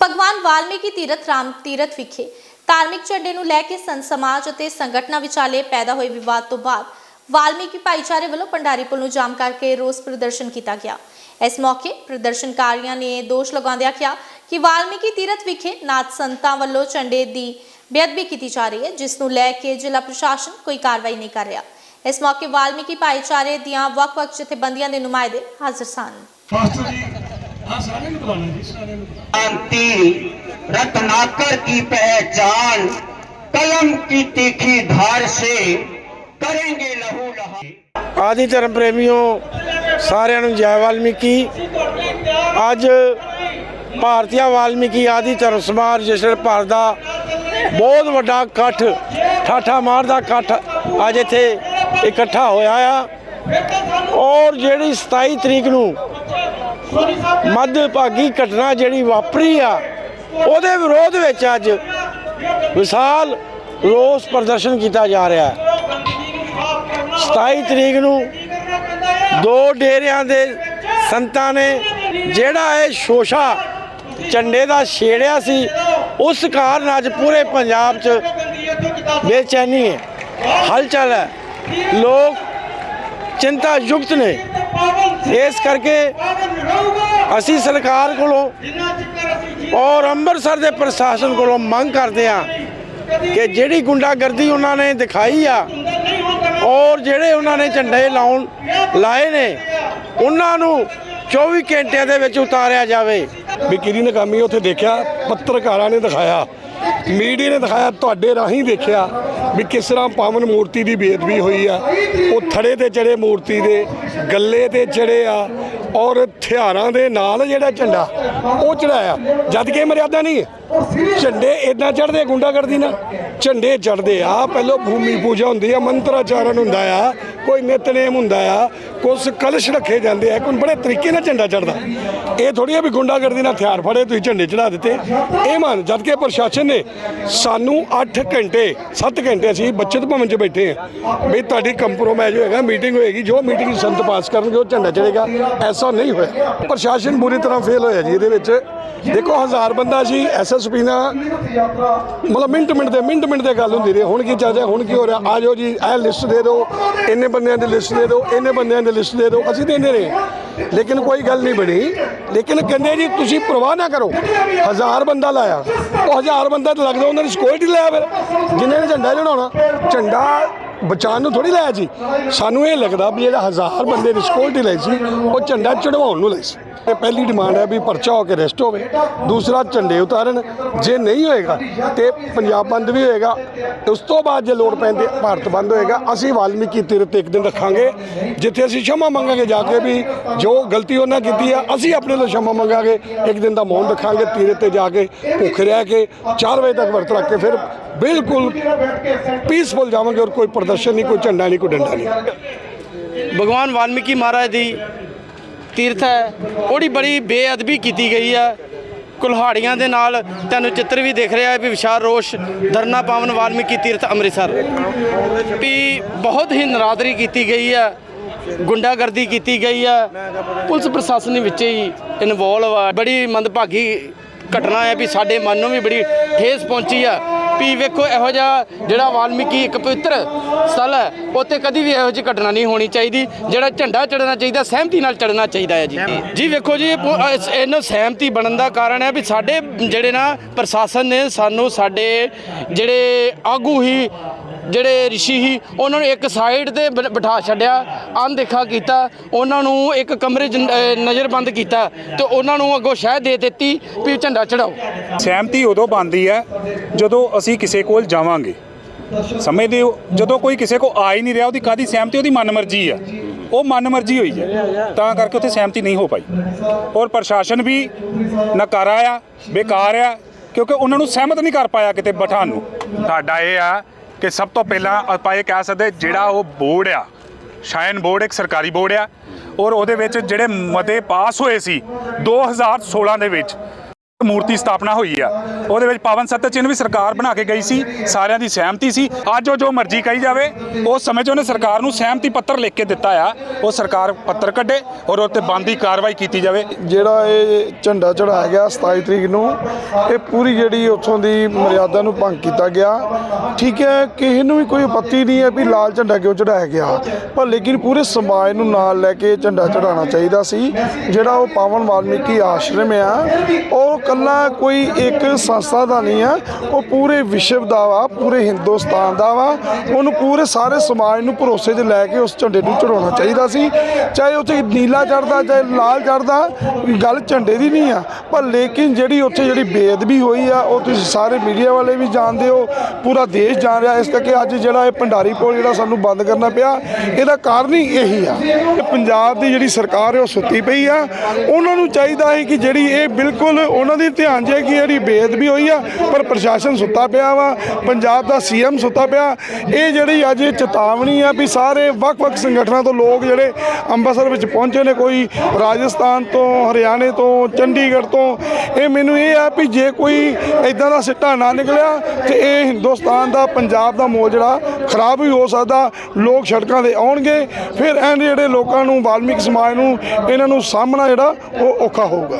ਭਗਵਾਨ ਵਾਲਮੀਕੀ ਤੀਰਥ ਰਾਮ ਤੀਰਥ ਵਿਖੇ ਧਾਰਮਿਕ ਝੰਡੇ ਨੂੰ ਲੈ ਕੇ ਸੰਤ ਸਮਾਜ ਅਤੇ ਸੰਗਠਨਾਂ ਵਿਚਾਲੇ ਪੈਦਾ ਹੋਏ ਵਿਵਾਦ ਤੋਂ ਬਾਅਦ ਵਾਲਮੀਕੀ ਭਾਈਚਾਰੇ ਵੱਲੋਂ ਪੰਡਾਰੀ ਪੁਲ ਨੂੰ ਜਾਮ ਕਰਕੇ ਰੋਸ ਪ੍ਰਦਰਸ਼ਨ ਕੀਤਾ ਗਿਆ। ਇਸ ਮੌਕੇ ਪ੍ਰਦਰਸ਼ਨਕਾਰੀਆਂ ਨੇ ਦੋਸ਼ ਲਗਾਉਂਦਿਆਂ ਕਿਹਾ ਕਿ ਵਾਲਮੀਕੀ ਤੀਰਥ ਵਿਖੇ ਨਾਥ ਸੰਤਾਂ ਵੱਲੋਂ ਝੰਡੇ ਦੀ ਬੇਅਦਬੀ ਕੀਤੀ ਜਾ ਰਹੀ ਹੈ, ਜਿਸ ਨੂੰ ਲੈ ਕੇ ਜ਼ਿਲ੍ਹਾ ਪ੍ਰਸ਼ਾਸਨ ਕੋਈ ਕਾਰਵਾਈ ਨਹੀਂ ਕਰ ਰਿਹਾ। ਇਸ ਮੌਕੇ ਵਾਲਮੀਕੀ ਭਾਈਚਾਰੇ ਦੀਆਂ ਵੱਖ-ਵੱਖ ਜਥੇਬੰਦੀਆਂ ਦੇ ਨੁਮਾਇੰਦੇ ਹਾਜ਼ਰ ਸਨ। ਮਾਸਟਰ ਜੀ ਹਾਂ ਸਾਰਿਆਂ ਨੂੰ ਬੁਲਾਣਾ ਜੀ ਸਾਰਿਆਂ ਨੂੰ शांति रत्नाकर की पहचान कलम की तीखी धार से करेंगे लहू लहा ਆਦि ਧਰਮ ਪ੍ਰੇਮੀਓ ਸਾਰਿਆਂ ਨੂੰ ਜੈ ਵਾਲਮੀਕੀ ਅੱਜ ਭਾਰਤੀਆ ਵਾਲਮੀਕੀ ਆਦਿ ਧਰਮ ਸਮਾਜ ਜਿਸਲ ਭਾਰਤ ਦਾ ਬਹੁਤ ਵੱਡਾ ਇਕੱਠ ਠਾਠਾ ਮਾਰ ਦਾ ਇਕੱਠ ਅੱਜ ਇੱਥੇ ਇਕੱਠਾ ਹੋਇਆ ਆ ਔਰ ਜਿਹੜੀ 27 ਤਰੀਕ ਨੂੰ ਮੱਧ ਭਾਗੀ ਘਟਨਾ ਜਿਹੜੀ ਵਾਪਰੀ ਆ, ਉਹਦੇ ਵਿਰੋਧ ਵਿੱਚ ਅੱਜ ਵਿਸ਼ਾਲ ਰੋਸ ਪ੍ਰਦਰਸ਼ਨ ਕੀਤਾ ਜਾ ਰਿਹਾ ਹੈ। 27 ਤਰੀਕ ਨੂੰ ਦੋ ਡੇਰਿਆਂ ਦੇ ਸੰਤਾਂ ਨੇ ਜਿਹੜਾ ਇਹ ਸ਼ੋਸ਼ਾ ਝੰਡੇ ਦਾ ਛੇੜਿਆ ਸੀ, ਉਸ ਕਾਰਨ ਅੱਜ ਪੂਰੇ ਪੰਜਾਬ 'ਚ ਬੇਚੈਨੀ ਹੈ, ਹਲਚਲ ਹੈ। ਲੋਕ ਚਿੰਤਾ ਯੁਕਤ ਨੇ। ਇਸ ਕਰਕੇ ਅਸੀਂ ਸਰਕਾਰ ਕੋਲੋਂ ਔਰ ਅੰਮ੍ਰਿਤਸਰ ਦੇ ਪ੍ਰਸ਼ਾਸਨ ਕੋਲੋਂ ਮੰਗ ਕਰਦੇ ਹਾਂ ਕਿ ਜਿਹੜੀ ਗੁੰਡਾਗਰਦੀ ਉਹਨਾਂ ਨੇ ਦਿਖਾਈ ਆ ਔਰ ਜਿਹੜੇ ਉਹਨਾਂ ਨੇ ਝੰਡੇ ਲਾਉਣ ਲਾਏ ਨੇ ਉਹਨਾਂ ਨੂੰ 24 ਘੰਟਿਆਂ ਦੇ ਵਿੱਚ ਉਤਾਰਿਆ ਜਾਵੇ। ਵੀ ਕਿਹਦੀ ਨਾਕਾਮੀ ਉੱਥੇ ਦੇਖਿਆ? ਪੱਤਰਕਾਰਾਂ ਨੇ ਦਿਖਾਇਆ। ਮੀਡੀਆ ਨੇ ਦਿਖਾਇਆ ਤੁਹਾਡੇ ਰਾਹੀਂ ਦੇਖਿਆ ਵੀ ਕਿਸ ਤਰ੍ਹਾਂ ਪਾਵਨ ਮੂਰਤੀ ਦੀ ਬੇਅਦਬੀ ਹੋਈ ਆ। ਉਹ ਥੜੇ ਤੇ ਚੜੇ ਮੂਰਤੀ ਦੇ ਗੱਲੇ ਤੇ ਚੜੇ ਆ। ਔਰ ਹਥਿਆਰਾਂ ਦੇ ਨਾਲ ਜਿਹੜਾ ਝੰਡਾ, ਉਹ ਚੜਾਇਆ ਜਦ ਕਿ ਮਰਿਆਦਾ ਨਹੀਂ ਹੈ। ਝੰਡੇ ਇਦਾਂ ਚੜਦੇ ਗੁੰਡਾਗਰਦੀ ਨਾਲ। ਝੰਡੇ ਚੜਦੇ ਆ, ਪਹਿਲਾਂ ਭੂਮੀ ਪੂਜਾ ਹੁੰਦੀ ਆ, ਮੰਤਰਾਚਾਰਨ ਹੁੰਦਾ ਆ, ਕੋਈ ਨਿਤਨੇਮ ਹੁੰਦਾ ਆ ਕੁਝ ਕਲਸ਼ ਰੱਖੇ ਜਾਂਦੇ ਆ, ਕੋਈ ਬੜੇ ਤਰੀਕੇ ਨਾਲ ਝੰਡਾ ਚੜਦਾ ਇਹ ਥੋੜੀ ਆ ਵੀ ਗੁੰਡਾਗਰਦੀ ਨਾਲ ਹਥਿਆਰ ਫੜੇ, ਤੁਸੀਂ ਝੰਡੇ ਚੜਾ ਦਿੱਤੇ। ਇਹ ਮੰਨ, ਜਦ ਕਿ ਪ੍ਰਸ਼ਾਸਨ ਨੇ ਸਾਨੂੰ 8 ਘੰਟੇ 7 ਘੰਟੇ ਅਸੀਂ ਬੱਚਤ ਭਵਨ 'ਚ ਬੈਠੇ ਆ। ਵੀ ਤੁਹਾਡੀ ਕੰਪਰੋਮਾਈਜ਼ ਹੋਏਗਾ, ਮੀਟਿੰਗ ਹੋਏਗੀ, ਜੋ ਮੀਟਿੰਗ ਸੰਤ ਪਾਸ ਕਰਨਗੇ, ਉਹ ਝੰਡਾ ਚੜੇਗਾ ਐਸਾ ਨਹੀਂ ਹੋਇਆ। ਪ੍ਰਸ਼ਾਸਨ ਬੁਰੀ ਤਰ੍ਹਾਂ ਫੇਲ ਹੋਇਆ ਜੀ ਇਹਦੇ ਵਿੱਚ। ਦੇਖੋ, ਹਜ਼ਾਰ ਬੰਦਾ ਜੀ ਐਸਐਸਪੀ ਨਾਲ ਮਤਲਬ ਮਿੰਟ ਮਿੰਟ ਦੇ ਮਿੰਟ ਮਿੰਟ ਦੇ ਗੱਲ ਹੁੰਦੀ ਰਹੀ। ਹੁਣ ਕੀ ਚੱਲ ਰਿਹਾ, ਹੁਣ ਕੀ ਹੋ ਰਿਹਾ? ਆ ਜਾਓ ਜੀ, ਇਹ ਲਿਸਟ ਦੇ ਦਿਓ। ਇੰਨੇ ਬੰਦਿਆਂ ਦੀ ਲਿਸਟ ਦੇ ਦਿਓ, ਇੰਨੇ ਬੰਦਿਆਂ ਦੀ ਲਿਸਟ ਦੇ ਦਿਓ। ਅਸੀਂ ਦਿੰਦੇ ਰਹੇ। ਲੇਕਿਨ ਕੋਈ ਗੱਲ ਨਹੀਂ ਬਣੀ। ਲੇਕਿਨ ਕਹਿੰਦੇ ਜੀ, ਤੁਸੀਂ ਪ੍ਰਵਾਹ ਨਾ ਕਰੋ। ਹਜ਼ਾਰ ਬੰਦਾ ਲਾਇਆ। ਉਹ ਹਜ਼ਾਰ ਬੰਦਾ ਤਾਂ ਲੱਗਦਾ ਉਹਨਾਂ ਨੇ ਸਿਕਿਉਰਿਟੀ ਲਾਇਆ ਫਿਰ ਜਿਨ੍ਹਾਂ ਨੇ ਝੰਡਾ ਚੜਾਉਣਾ ਝੰਡਾ ਬਚਾਉਣ ਨੂੰ ਥੋੜੀ ਲਾਇਆ ਜੀ। ਸਾਨੂੰ ਇਹ ਲੱਗਦਾ ਵੀ ਜਿਹੜਾ ਹਜ਼ਾਰ ਬੰਦੇ ਦੀ ਸਿਕਿਉਰਿਟੀ ਲਈ ਸੀ, ਉਹ ਝੰਡਾ ਚੜਵਾਉਣ ਨੂੰ ਲਈ ਸੀ। ਇਹ ਪਹਿਲੀ ਡਿਮਾਂਡ ਹੈ ਵੀ ਪਰਚਾ ਹੋ ਕੇ ਰੈਸਟ ਹੋਵੇ। ਦੂਸਰਾ, ਝੰਡੇ ਉਤਾਰਨ। ਜੇ ਨਹੀਂ ਹੋਏਗਾ ਤੇ ਪੰਜਾਬ ਬੰਦ ਵੀ ਹੋਏਗਾ। ਉਸ ਤੋਂ ਬਾਅਦ ਜੇ ਲੋੜ ਪੈਂਦੀ, ਭਾਰਤ ਬੰਦ ਹੋਏਗਾ। ਅਸੀਂ ਵਾਲਮੀਕੀ ਤੀਰਥ ਇੱਕ ਦਿਨ ਰੱਖਾਂਗੇ, ਜਿੱਥੇ ਅਸੀਂ ਸ਼ਮਾ ਮੰਗਾਂਗੇ ਜਾ ਕੇ ਵੀ ਜੋ ਗਲਤੀ ਉਹਨਾਂ ਕੀਤੀ ਆ, ਅਸੀਂ ਆਪਣੇ ਲਈ ਸ਼ਮਾ ਮੰਗਾਂਗੇ। ਇੱਕ ਦਿਨ ਦਾ ਮੌਨ ਰੱਖਾਂਗੇ ਤੀਰਥ ਤੇ ਜਾ ਕੇ, ਭੁੱਖ ਰਹਿ ਕੇ 4 ਵਜੇ ਤੱਕ ਵਰਤ ਰੱਖ ਕੇ ਫਿਰ ਬਿਲਕੁਲ ਪੀਸਫੁਲ ਜਾਵਾਂਗੇ ਔਰ ਕੋਈ ਪ੍ਰਦਰਸ਼ਨ ਨਹੀਂ, ਕੋਈ ਝੰਡਾ ਨਹੀਂ, ਕੋਈ ਡੰਡਾ ਨਹੀਂ। ਭਗਵਾਨ ਵਾਲਮੀਕੀ ਮਹਾਰਾਜ ਦੀ ਤੀਰਥ ਹੈ। ਉਹਦੀ ਬੜੀ ਬੇਅਦਬੀ ਕੀਤੀ ਗਈ ਹੈ। ਕੁਲਹਾੜੀਆਂ ਦੇ ਨਾਲ ਤੁਹਾਨੂੰ ਚਿੱਤਰ ਵੀ ਦਿਖ ਰਿਹਾ ਹੈ ਵੀ ਵਿਸ਼ਾਲ ਰੋਸ਼ ਧਰਨਾ ਪਾਵਨ ਵਾਲਮੀਕੀ ਤੀਰਥ ਅੰਮ੍ਰਿਤਸਰ। ਵੀ ਬਹੁਤ ਹੀ ਨਰਾਦਰੀ ਕੀਤੀ ਗਈ ਹੈ। ਗੁੰਡਾਗਰਦੀ ਕੀਤੀ ਗਈ ਹੈ। ਪੁਲਿਸ ਪ੍ਰਸ਼ਾਸਨ ਵਿੱਚ ਹੀ ਇਨਵੋਲਵ ਆ। ਬੜੀ ਮੰਦਭਾਗੀ ਘਟਨਾ ਹੈ ਵੀ ਸਾਡੇ ਮਨ ਨੂੰ ਵੀ ਬੜੀ ਠੇਸ ਪਹੁੰਚੀ ਆ ਵੀ ਵੇਖੋ, ਇਹੋ ਜਿਹਾ ਜਿਹੜਾ ਵਾਲਮੀਕੀ ਇੱਕ ਪਵਿੱਤਰ ਸਥਲ ਹੈ, ਉੱਥੇ ਕਦੀ ਵੀ ਇਹੋ ਜਿਹੀ ਘਟਨਾ ਨਹੀਂ ਹੋਣੀ ਚਾਹੀਦੀ, ਜਿਹੜਾ ਝੰਡਾ ਚੜਨਾ ਚਾਹੀਦਾ, ਸਹਿਮਤੀ ਨਾਲ ਚੜਨਾ ਚਾਹੀਦਾ ਹੈ ਜੀ। ਜੀ ਵੇਖੋ ਜੀ ਇਸ- ਇਹਨਾਂ ਸਹਿਮਤੀ ਬਣਨ ਦਾ ਕਾਰਨ ਹੈ ਵੀ ਸਾਡੇ ਜਿਹੜੇ ਨਾ ਪ੍ਰਸ਼ਾਸਨ ਨੇ ਸਾਨੂੰ ਸਾਡੇ ਜਿਹੜੇ ਆਗੂ ਹੀ ਜਿਹੜੇ ਰਿਸ਼ੀ ਹੀ ਉਹਨਾਂ ਨੂੰ ਇੱਕ ਸਾਈਡ ਤੇ ਬ- ਬਿਠਾ ਛੱਡਿਆ ਅਣਦੇਖਾ ਕੀਤਾ ਉਹਨਾਂ ਨੂੰ ਇੱਕ ਕਮਰੇ 'ਚ ਨਜ਼ਰਬੰਦ ਕੀਤਾ ਤੇ ਉਹਨਾਂ ਨੂੰ ਅੱਗੋਂ ਸ਼ਹਿ ਦੇ ਦਿੱਤੀ ਵੀ ਝੰਡਾ ਚੜਾਓ ਸਹਿਮਤੀ ਉਦੋਂ ਬਣਦੀ ਹੈ ਜਦੋਂ ਅਸੀਂ ਕਿਸੇ ਕੋਲ ਜਾਵਾਂਗੇ। ਸਮਝਦੇ ਹੋ? ਜਦੋਂ ਕੋਈ ਕਿਸੇ ਕੋ ਆ ਹੀ ਨਹੀਂ ਰਿਹਾ ਉਹਦੀ ਕਾਦੀ ਸਹਿਮਤੀ? ਉਹਦੀ ਮਨਮਰਜ਼ੀ ਆ। ਉਹ ਮਨਮਰਜ਼ੀ ਹੋਈ ਹੈ। ਤਾਂ ਕਰਕੇ ਉੱਥੇ ਸਹਿਮਤੀ ਨਹੀਂ ਹੋ ਪਾਈ। ਔਰ ਪ੍ਰਸ਼ਾਸਨ ਵੀ ਨਕਾਰਾ ਆ ਬੇਕਾਰ ਆ ਕਿਉਂਕਿ ਉਹਨਾਂ ਨੂੰ ਸਹਿਮਤ ਨਹੀਂ ਕਰ ਪਾਇਆ ਕਿਤੇ ਬਿਠਾਉਣ ਨੂੰ। ਸਾਡਾ ਇਹ ਆ ਕਿ ਸਭ ਤੋਂ ਪਹਿਲਾਂ ਆਪਾਂ ਇਹ ਕਹਿ ਸਕਦੇ ਜਿਹੜਾ ਉਹ ਬੋਰਡ ਆ, ਸ਼ਾਇਨ ਬੋਰਡ ਇੱਕ ਸਰਕਾਰੀ ਬੋਰਡ ਆ, ਔਰ ਉਹਦੇ ਵਿੱਚ ਜਿਹੜੇ ਮਤੇ ਪਾਸ ਹੋਏ ਸੀ 2016 ਦੇ ਵਿੱਚ ਮੂਰਤੀ ਸਥਾਪਨਾ ਹੋਈ ਆ। ਉਹਦੇ ਵਿੱਚ ਪਾਵਨ ਸੱਤ ਚਿੰਨ੍ਹ ਵੀ ਸਰਕਾਰ ਬਣਾ ਕੇ ਗਈ ਸੀ, ਸਾਰਿਆਂ ਦੀ ਸਹਿਮਤੀ ਸੀ। ਅੱਜ ਉਹ ਜੋ ਮਰਜ਼ੀ ਕਹੀ ਜਾਵੇ ਉਸ ਸਮੇਂ 'ਚ ਉਹਨੇ ਸਰਕਾਰ ਨੂੰ ਸਹਿਮਤੀ ਪੱਤਰ ਲਿਖ ਕੇ ਦਿੱਤਾ ਆ। ਉਹ ਸਰਕਾਰ ਪੱਤਰ ਕੱਢੇ ਔਰ ਉਹ ਤੇ ਬੰਦੀ ਕਾਰਵਾਈ ਕੀਤੀ ਜਾਵੇ। ਜਿਹੜਾ ਇਹ ਝੰਡਾ ਚੜਾਇਆ ਗਿਆ 27 ਤਰੀਕ ਨੂੰ, ਇਹ ਪੂਰੀ ਜਿਹੜੀ ਉੱਥੋਂ ਦੀ ਮਰਿਆਦਾ ਨੂੰ ਭੰਗ ਕੀਤਾ ਗਿਆ। ਠੀਕ ਹੈ, ਕਿਸੇ ਨੂੰ ਵੀ ਕੋਈ ਆਪੱਤੀ ਨਹੀਂ ਹੈ ਵੀ ਲਾਲ ਝੰਡਾ ਕਿਉਂ ਚੜਾਇਆ ਗਿਆ। ਪਰ ਲੇਕਿਨ ਪੂਰੇ ਸਮਾਜ ਨੂੰ ਨਾਲ ਲੈ ਕੇ ਝੰਡਾ ਚੜਾਉਣਾ ਚਾਹੀਦਾ ਸੀ। ਜਿਹੜਾ ਉਹ ਪਾਵਨ ਵਾਲਮੀਕੀ ਆਸ਼ਰਮ ਆ, ਉਹ ਕੱਲਾ ਕੋਈ ਇੱਕ ਸੰਸਥਾ ਦਾ ਨਹੀਂ ਆ, ਉਹ ਪੂਰੇ ਵਿਸ਼ਵ ਦਾ ਵਾ, ਪੂਰੇ ਹਿੰਦੁਸਤਾਨ ਦਾ ਵਾ। ਉਹਨੂੰ ਪੂਰੇ ਸਾਰੇ ਸਮਾਜ ਨੂੰ ਭਰੋਸੇ 'ਚ ਲੈ ਕੇ ਉਸ ਝੰਡੇ ਨੂੰ ਚੜਾਉਣਾ ਚਾਹੀਦਾ ਸੀ। ਚਾਹੇ ਉੱਥੇ ਨੀਲਾ ਚੜਦਾ ਚਾਹੇ ਲਾਲ ਚੜਦਾ ਗੱਲ ਝੰਡੇ ਦੀ ਨਹੀਂ ਆ। ਪਰ ਲੇਕਿਨ ਜਿਹੜੀ ਉੱਥੇ ਜਿਹੜੀ ਬੇਅਦਬੀ ਹੋਈ ਆ, ਉਹ ਤੁਸੀਂ ਸਾਰੇ ਮੀਡੀਆ ਵਾਲੇ ਵੀ ਜਾਣਦੇ ਹੋ, ਪੂਰਾ ਦੇਸ਼ ਜਾਣ ਰਿਹਾ। ਇਸ ਕਰਕੇ ਅੱਜ ਜਿਹੜਾ ਇਹ ਭੰਡਾਰੀ ਪੁਲ ਜਿਹੜਾ ਸਾਨੂੰ ਬੰਦ ਕਰਨਾ ਪਿਆ, ਇਹਦਾ ਕਾਰਨ ਹੀ ਇਹੀ ਆ। ਇਹ ਪੰਜਾਬ ਦੀ ਜਿਹੜੀ ਸਰਕਾਰ ਹੈ ਉਹ ਸੁੱਤੀ ਪਈ ਆ। ਉਹਨਾਂ ਨੂੰ ਚਾਹੀਦਾ ਹੈ ਕਿ ਜਿਹੜੀ ਇਹ ਬਿਲਕੁਲ ਉਹਨਾਂ ਦੀ ਧਿਆਨ 'ਚ ਕਿ ਜਿਹੜੀ ਬੇਅਦਬੀ ਹੋਈ ਆ, ਪਰ ਪ੍ਰਸ਼ਾਸਨ ਸੁੱਤਾ ਪਿਆ ਵਾ, ਪੰਜਾਬ ਦਾ ਸੀਐਮ ਸੁੱਤਾ ਪਿਆ। ਇਹ ਜਿਹੜੀ ਅੱਜ ਚੇਤਾਵਨੀ ਆ ਵੀ ਸਾਰੇ ਵੱਖ-ਵੱਖ ਸੰਗਠਨਾਂ ਤੋਂ ਲੋਕ ਜਿਹੜੇ ਅੰਮ੍ਰਿਤਸਰ ਵਿੱਚ ਪਹੁੰਚੇ ਨੇ, ਕੋਈ ਰਾਜਸਥਾਨ ਤੋਂ, ਹਰਿਆਣੇ ਤੋਂ, ਚੰਡੀਗੜ੍ਹ ਤੋਂ, ਇਹ ਮੈਨੂੰ ਇਹ ਆ ਵੀ ਜੇ ਕੋਈ ਇਦਾਂ ਦਾ ਸਿੱਟਾ ਨਾ ਨਿਕਲਿਆ, ਤੇ ਇਹ ਹਿੰਦੁਸਤਾਨ ਦਾ, ਪੰਜਾਬ ਦਾ ਮੋਲ ਜਿਹੜਾ ਖਰਾਬ ਵੀ ਹੋ ਸਕਦਾ, ਲੋਕ ਸੜਕਾਂ ਤੇ ਆਉਣਗੇ, ਫਿਰ ਐਨ ਜਿਹੜੇ ਲੋਕਾਂ ਨੂੰ, ਵਾਲਮੀਕ ਸਮਾਜ ਨੂੰ, ਇਹਨਾਂ ਨੂੰ ਸਾਹਮਣਾ ਜਿਹੜਾ ਉਹ ਔਖਾ ਹੋਊਗਾ।